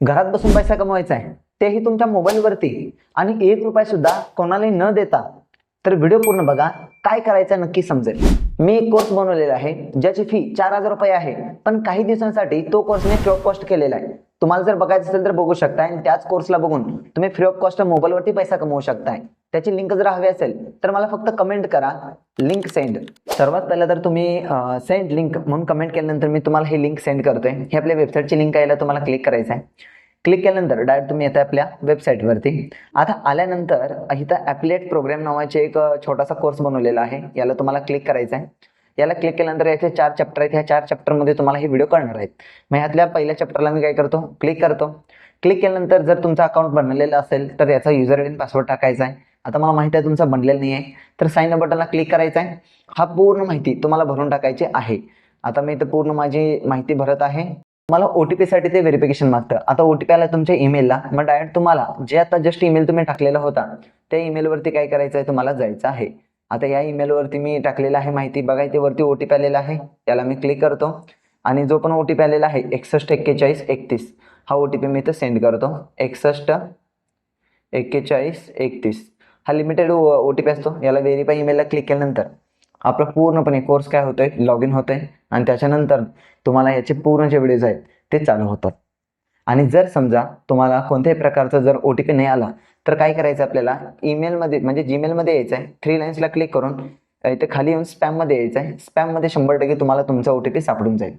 घरात बसून पैसा कमवायचा आहे तेही तुमच्या मोबाईलवरती. आणि एक रुपया सुद्धा कोणालाही न देता तर व्हिडिओ पूर्ण बघा काय करायचं नक्की समजेल. मी एक कोर्स बनवलेला आहे ज्याची फी चार हजार रुपये आहे पण काही दिवसांसाठी तो कोर्स मी फ्री ऑफ कॉस्ट केलेला आहे तुम्हाला जर बघायचं असेल तर बघू शकता आणि त्याच कोर्सला बघून तुम्ही फ्री ऑफ कॉस्ट मोबाईलवरती पैसा कमवू शकताय. त्याची लिंक जर हवी असेल तर मला फक्त कमेंट करा. लिंक सेंड सर्वात पहिला तर तुम्ही सेंड लिंक म्हणून कमेंट केल्यानंतर मी तुम्हाला ही लिंक सेंड करतोय. ही आपल्या वेबसाईटची लिंक यायला तुम्हाला क्लिक करायचं आहे. क्लिक केल्यानंतर डायरेक्ट तुम्ही येता आपल्या वेबसाईटवरती आता आल्यानंतर इथं ॲप्लेट प्रोग्राम नावाचे एक छोटासा कोर्स बनवलेला आहे. याला तुम्हाला क्लिक करायचं आहे. याला क्लिक केल्यानंतर याचे चार चॅप्टर आहेत. ह्या चार चॅप्टरमध्ये तुम्हाला हे व्हिडिओ करणार आहेत. मग ह्यातल्या पहिल्या चॅप्टरला मी काय करतो? क्लिक करतो. क्लिक केल्यानंतर जर तुमचा अकाउंट बनवलेला असेल तर याचा युजर आय पासवर्ड टाकायचा आहे. आता मला माहिती आहे तुमचा बनलेला नाही आहे तर साईन बटनला क्लिक करायचा आहे हा पूर्ण माहिती तुम्हाला भरून टाकायची आहे. आता मी इथं पूर्ण माझी माहिती भरत आहे. मला ओ टी पीसाठी ते व्हेरिफिकेशन मागतं. आता ओ टी पी आला तुमच्या ईमेलला मग डायरेक्ट तुम्हाला जे आता जस्ट ईमेल तुम्ही टाकलेला होता त्या ईमेलवरती काय करायचं आहे तुम्हाला जायचं आहे. आता या ईमेलवरती मी टाकलेलं आहे माहिती. बघा इथे वरती ओ टी पी आलेला आहे. त्याला मी क्लिक करतो. आणि जो पण ओ टी पी आलेला आहे एकसष्ट एक्केचाळीस एकतीस. हा ओ टी पी मी इथं सेंड करतो. एकसष्ट एक्केचाळीस एकतीस. हा लिमिटेड ओ टी पी असतो. याला व्हेरीफाय ईमेलला क्लिक केल्यानंतर आपला पूर्णपणे कोर्स काय होतोय? लॉग इन होतोय. आणि त्याच्यानंतर तुम्हाला याचे पूर्ण जे व्हिडिओज आहेत ते चालू होतात. आणि जर समजा तुम्हाला कोणत्याही प्रकारचा जर ओ टी पी नाही आला तर काय करायचं आपल्याला? ईमेलमध्ये म्हणजे जीमेलमध्ये यायचं आहे. थ्री लाईन्सला क्लिक करून इथे खाली येऊन स्पॅममध्ये यायचं आहे. स्पॅममध्ये शंभर टक्के तुम्हाला तुमचा ओ टी पी सापडून जाईल.